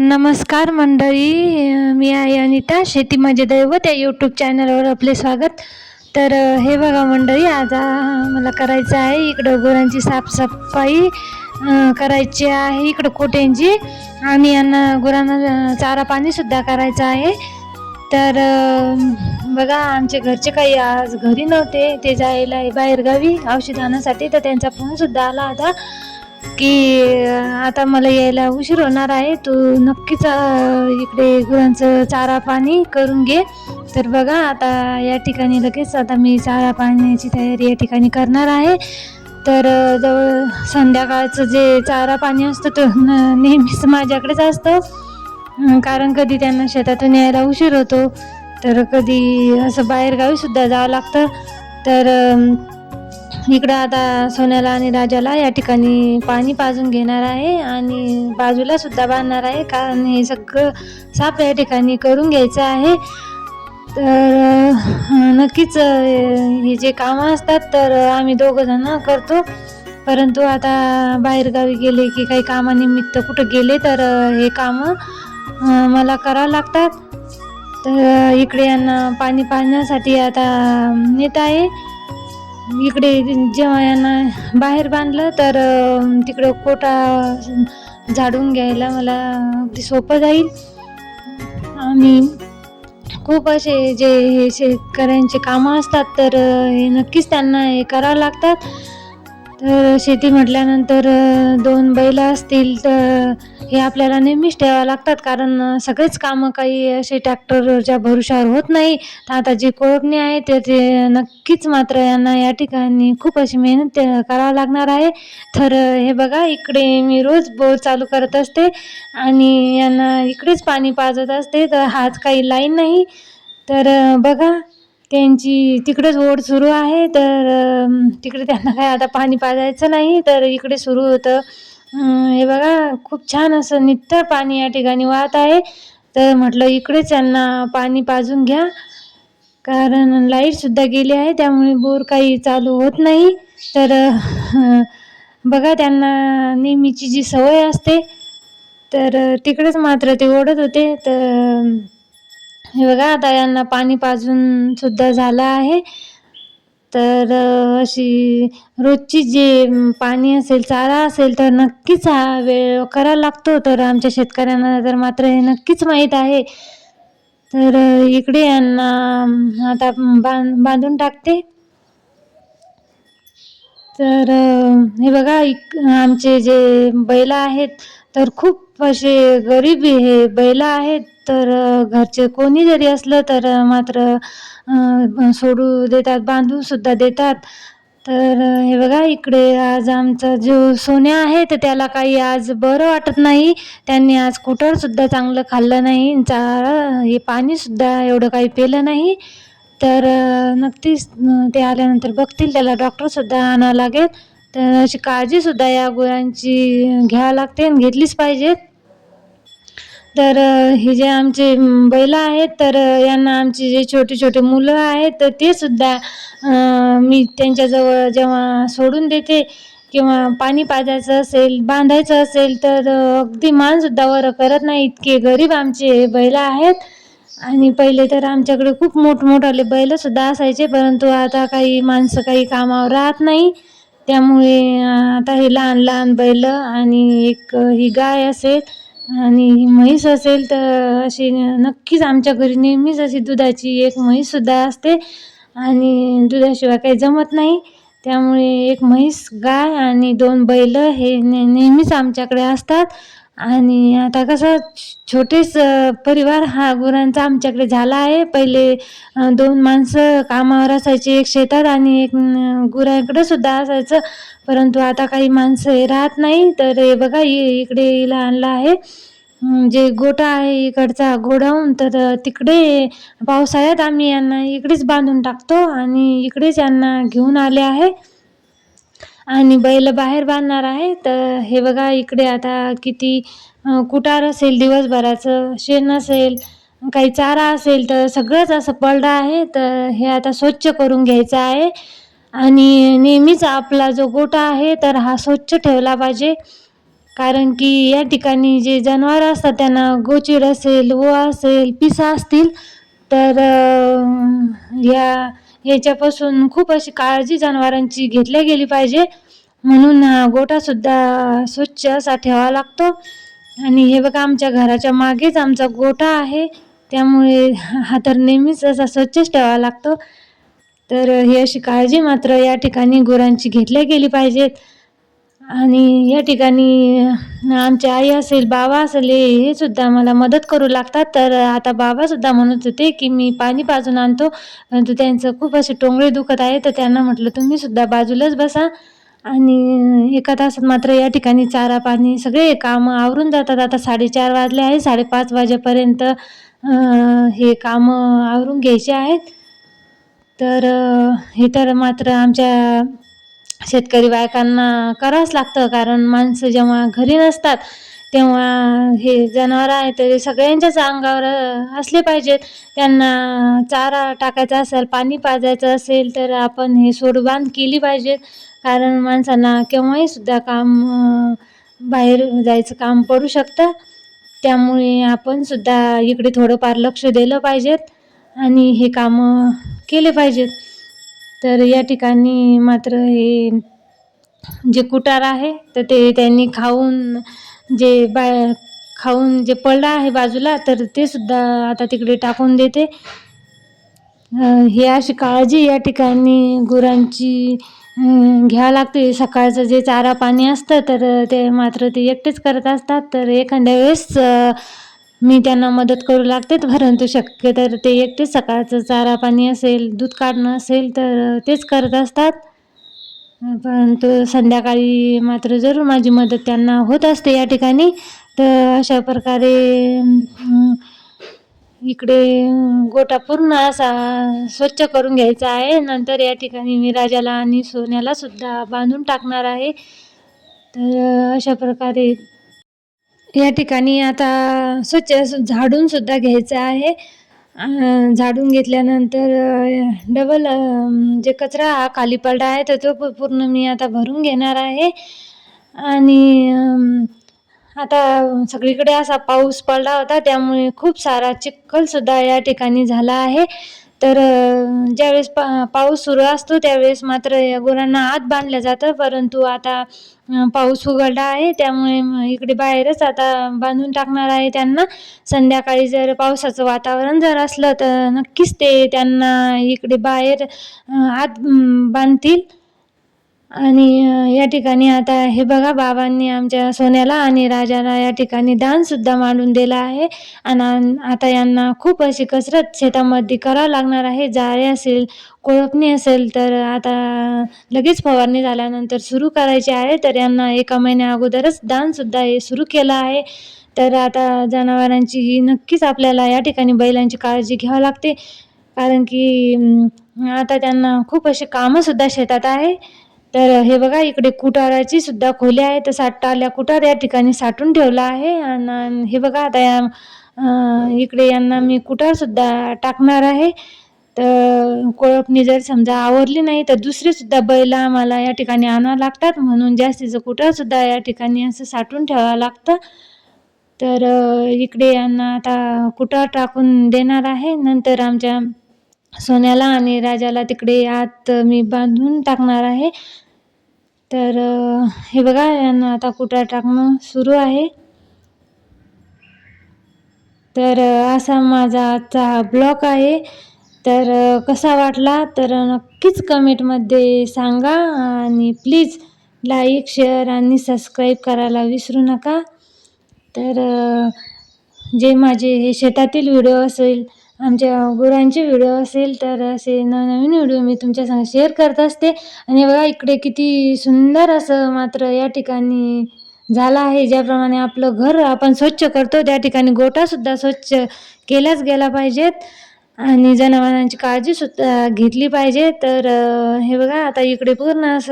नमस्कार मंडळी मी आहे अनिता शेती माझे दैवत या यूट्यूब चॅनलवर आपले स्वागत. तर हे बघा मंडळी आज मला करायचं आहे इकडं गुरांची साफसफाई करायची आहे इकडं कोट्यांची आणि यांना गुरांना चारा पाणीसुद्धा करायचं आहे. तर बघा आमचे घरचे काही आज घरी नव्हते ते जायला आहे बाहेरगावी औषध आणण्यासाठी तर त्यांचा फोनसुद्धा आला होता. की आता मला यायला उशीर होणार आहे. तू नक्कीच इकडे गुरांचं चारा पाणी करून घे. तर बघा आता या ठिकाणी लगेच आता मी चारा पाण्याची तयारी या ठिकाणी करणार आहे. तर जवळ संध्याकाळचं जे चारा पाणी असतं तो न- नेहमीच माझ्याकडेच असतं. कारण कधी त्यांना शेतातून यायला उशीर होतो. तर कधी असं बाहेरगावी सुद्धा जावं लागतं. तर इकडं आता सोन्याला आणि राजाला या ठिकाणी पाणी पाजून घेणार आहे आणि बाजूला सुद्धा बांधणार आहे कारण हे सगळं साफ या ठिकाणी करून घ्यायचं आहे. तर नक्कीच हे जे कामं असतात तर आम्ही दोघं जण करतो. परंतु आता बाहेरगावी गेले की काही कामानिमित्त कुठं गेले तर हे कामं मला करावं लागतात. तर इकडे यांना पाणी पाजण्यासाठी आता नेत आहे. इकडे जेव्हा यांना बाहेर बांधलं तर तिकडं कोटा झाडून घ्यायला मला अगदी सोपं जाईल. आणि खूप असे जे हे शेतकऱ्यांचे कामं असतात तर हे नक्कीच त्यांना हे करावं लागतात. तर शेती म्हटल्यानंतर दोन बैल असतील तर हे आपल्याला नेहमीच ठेवावं लागतात. कारण सगळेच कामं काही असे ट्रॅक्टरच्या भरुशावर होत नाही. तर आता जी कोळपणी आहे ते ते नक्कीच मात्र यांना या ठिकाणी खूप अशी मेहनत करावं लागणार आहे. तर हे बघा इकडे मी रोज बोर चालू करत असते आणि यांना इकडेच पाणी पाजत असते. तर हाच काही लाईन नाही. तर बघा त्यांची तिकडेच ओढ सुरू आहे तर तिकडे त्यांना काय आता पाणी पाजायचं नाही तर इकडे सुरू होतं. हे बघा खूप छान असं नित्तर पाणी या ठिकाणी वाहत आहे. तर म्हटलं इकडेच त्यांना पाणी पाजून घ्या. कारण लाईटसुद्धा गेली आहे त्यामुळे बोर काही चालू होत नाही. तर बघा त्यांना नेहमीची जी सवय असते तर तिकडेच मात्र ते ओढत होते. तर हे बघा आता यांना पाणी पाजून सुद्धा झालं आहे. तर अशी रोजची जे पाणी असेल चारा असेल तर नक्कीच हा वेळ करायला लागतो. तर आमच्या शेतकऱ्यांना तर मात्र हे नक्कीच माहीत आहे. तर इकडे यांना आता बांध बांधून टाकते. तर हे बघा इक आमचे जे बैल आहेत तर खूप असे गरीब हे बैल आहेत तर घरचे कोणी जरी असलं तर मात्र सोडू देतात बांधूनसुद्धा देतात. तर हे बघा इकडे आज आमचा जो सोन्या आहे तर त्याला काही आज बरं वाटत नाही. त्यांनी आज कुटरसुद्धा चांगलं खाल्लं नाही. चारा हे पाणीसुद्धा एवढं काही पिलं नाही. तर नक्कीच ते आल्यानंतर बघतील त्याला डॉक्टरसुद्धा आणावं लागेल. तर अशी काळजीसुद्धा या गुरांची घ्यावं लागते आणि घेतलीच पाहिजे तर हे जे आमचे बैल आहेत तर यांना आमचे जे छोटे छोटे मुलं आहेत तर ते सुद्धा मी त्यांच्याजवळ जेव्हा सोडून देते किंवा पाणी पाजायचं असेल बांधायचं असेल तर अगदी मानसुद्धा वर करत नाही. इतके गरीब आमचे बैल आहेत. आणि पहिले तर आमच्याकडे खूप मोठमोठाले बैलसुद्धा असायचे परंतु आता काही माणसं काही कामावर राहत नाही. त्यामुळे आता हे लहान लहान बैल आणि एक ही गाय असेल आणि म्हैस असेल तर अशी नक्कीच आमच्या घरी नेहमीच अशी दुधाची एक म्हैससुद्धा असते. आणि दुधाशिवाय काही जमत नाही. त्यामुळे एक म्हैस गाय आणि दोन बैल हे ने नेहमीच आमच्याकडे असतात. आणि आता कसं छोटेच परिवार हा गुरांचा आमच्याकडे झाला आहे. पहिले दोन माणसं कामावर असायची एक शेतात आणि एक गुरांकडे सुद्धा असायचं. परंतु आता काही माणसं हे राहत नाही. तर हे बघा इकडे हिला आणलं आहे. जे गोठा आहे इकडचा गोडाऊन तर तिकडे पावसाळ्यात आम्ही यांना इकडेच बांधून टाकतो आणि इकडेच यांना घेऊन आले आहे. आणि बैल बाहेर बांधणार आहे. तर हे बघा इकडे आता किती कुटार असेल दिवसभराचं शेण असेल काही चारा असेल तर सगळंच असं पडलं आहे. तर हे आता स्वच्छ करून घ्यायचं आहे. आणि नेहमीच आपला जो गोठा आहे तर हा स्वच्छ ठेवला पाहिजे. कारण की या ठिकाणी जे जनावर असतात त्यांना गोचिड असेल व असेल पिसा असतील तर या याच्यापासून खूप अशी काळजी जनावरांची घेतली गेली पाहिजे. म्हणून हा गोठासुद्धा स्वच्छ असा ठेवावा लागतो. आणि हे बघा आमच्या घराच्या मागेच आमचा गोठा आहे. त्यामुळे हा तर नेहमीच असा स्वच्छच ठेवावा लागतो. तर ही अशी काळजी मात्र या ठिकाणी गुरांची घेतली गेली पाहिजेत. आणि या ठिकाणी आमची आई असेल बाबा असेल हे हे सुद्धा मला मदत करू लागतात. तर आता बाबासुद्धा म्हणत होते की मी पाणी पाजून आणतो. परंतु त्यांचं खूप असे टोंगळे दुखत आहे. तर त्यांना म्हटलं तुम्हीसुद्धा बाजूलाच बसा. आणि एका तासात मात्र या ठिकाणी चारा पाणी सगळे कामं आवरून जातात. आता साडेचार वाजले आहे साडेपाच वाजेपर्यंत हे कामं आवरून घ्यायचे आहेत. तर हे तर मात्र आमच्या शेतकरी बायकांना करावंच लागतं कारण माणसं जेव्हा घरी नसतात तेव्हा हे जनावरं आहे ते सगळ्यांच्याच अंगावर असले पाहिजेत. त्यांना चारा टाकायचा असेल पाणी पाजायचं असेल तर आपण हे सोडबांध केली पाहिजे. कारण माणसांना केव्हाही सुद्धा काम बाहेर जायचं काम पडू शकतं. त्यामुळे आपण सुद्धा इकडे थोडंफार लक्ष दिलं पाहिजेत आणि हे कामं केले पाहिजेत. तर या ठिकाणी मात्र हे जे कुटार आहे तर ते त्यांनी खाऊन जे बा खाऊन जे पडलं आहे बाजूला तर ते सुद्धा आता तिकडे टाकून देते. ही अशी काळजी या ठिकाणी गुरांची घ्यावं लागते. सकाळचं जे चारा पाणी असतं तर ते मात्र ते एकटेच करत असतात. तर एखाद्या वेळेस मी त्यांना मदत करू लागते परंतु शक्य तर ते एकटे सकाळचं चारा पाणी असेल दूध काढणं असेल तर तेच करत असतात. परंतु संध्याकाळी मात्र जरूर माझी मदत त्यांना होत असते या ठिकाणी. तर अशा प्रकारे इकडे गोठा पूर्ण असा स्वच्छ करून घ्यायचा आहे. नंतर या ठिकाणी मी राजाला आणि सोन्याला सुद्धा बांधून टाकणार आहे. तर अशा प्रकारे या ठिकाणी आता स्वच्छ झाडून सुद्धा घ्यायचं आहे. झाडून घेतल्यानंतर डबल जे कचरा हा खाली पडला आहे तर तो पूर्ण मी आता भरून घेणार आहे. आणि आता सगळीकडे असा पाऊस पडला होता त्यामुळे खूप सारा चिखलसुद्धा या ठिकाणी झाला आहे. तर ज्यावेळेस पा पाऊस सुरू असतो त्यावेळेस मात्र या गुरांना आत बांधलं जातं. परंतु आता पाऊस उघडला आहे. त्यामुळे इकडे बाहेरच आता बांधून टाकणार आहे त्यांना. संध्याकाळी जर पावसाचं वातावरण जर असलं तर नक्कीच ते त्यांना इकडे बाहेर आत बांधतील. आणि या ठिकाणी आता हे बघा बाबांनी आमच्या सोन्याला आणि राजाला या ठिकाणी दानसुद्धा मांडून दिला आहे. आणि आता यांना खूप अशी कसरत शेतामध्ये करावं लागणार आहे. जाळे असेल कोळपणी असेल तर आता लगेच फवारणी झाल्यानंतर सुरू करायची आहे. तर यांना एका महिन्या अगोदरच दानसुद्धा हे सुरू केलं आहे. तर आता जनावरांची ही नक्कीच आपल्याला या ठिकाणी बैलांची काळजी घ्यावी लागते. कारण की आता त्यांना खूप असे कामंसुद्धा शेतात आहे. तर हे बघा इकडे कुटाराची सुद्धा खोली आहे. तर साठटाल्या कुटार या ठिकाणी साठून ठेवला आहे. आणि हे बघा आता या इकडे यांना मी कुटारसुद्धा टाकणार आहे. तर कोळपणी जर समजा आवरली नाही तर दुसरीसुद्धा बैल आम्हाला या ठिकाणी आणावं लागतात. म्हणून जास्तीचं कुटारसुद्धा या ठिकाणी असं साठून ठेवावं लागतं. तर इकडे यांना आता कुटार टाकून देणार आहे. नंतर आमच्या सोन्याला आणि राजाला तिकडे आत मी बांधून टाकणार आहे. तर हे बघा यांना आता कुठं टाकणं सुरू आहे. तर असा माझा आजचा हा ब्लॉग आहे. तर कसा वाटला तर नक्कीच कमेंटमध्ये सांगा आणि प्लीज लाईक शेअर आणि सबस्क्राईब करायला विसरू नका. तर जे माझे हे शेतातील व्हिडिओ असेल आमच्या गुरांचे व्हिडिओ असेल तर असे नवनवीन व्हिडिओ मी तुमच्यासंग शेअर करत असते. आणि बघा इकडे किती सुंदर असं मात्र या ठिकाणी झाला आहे. ज्याप्रमाणे आपलं घर आपण स्वच्छ करतो त्या ठिकाणी गोठासुद्धा स्वच्छ केलाच गेला पाहिजेत. आणि जनावरांची काळजीसुद्धा घेतली पाहिजे. तर हे बघा आता इकडे पूर्ण असं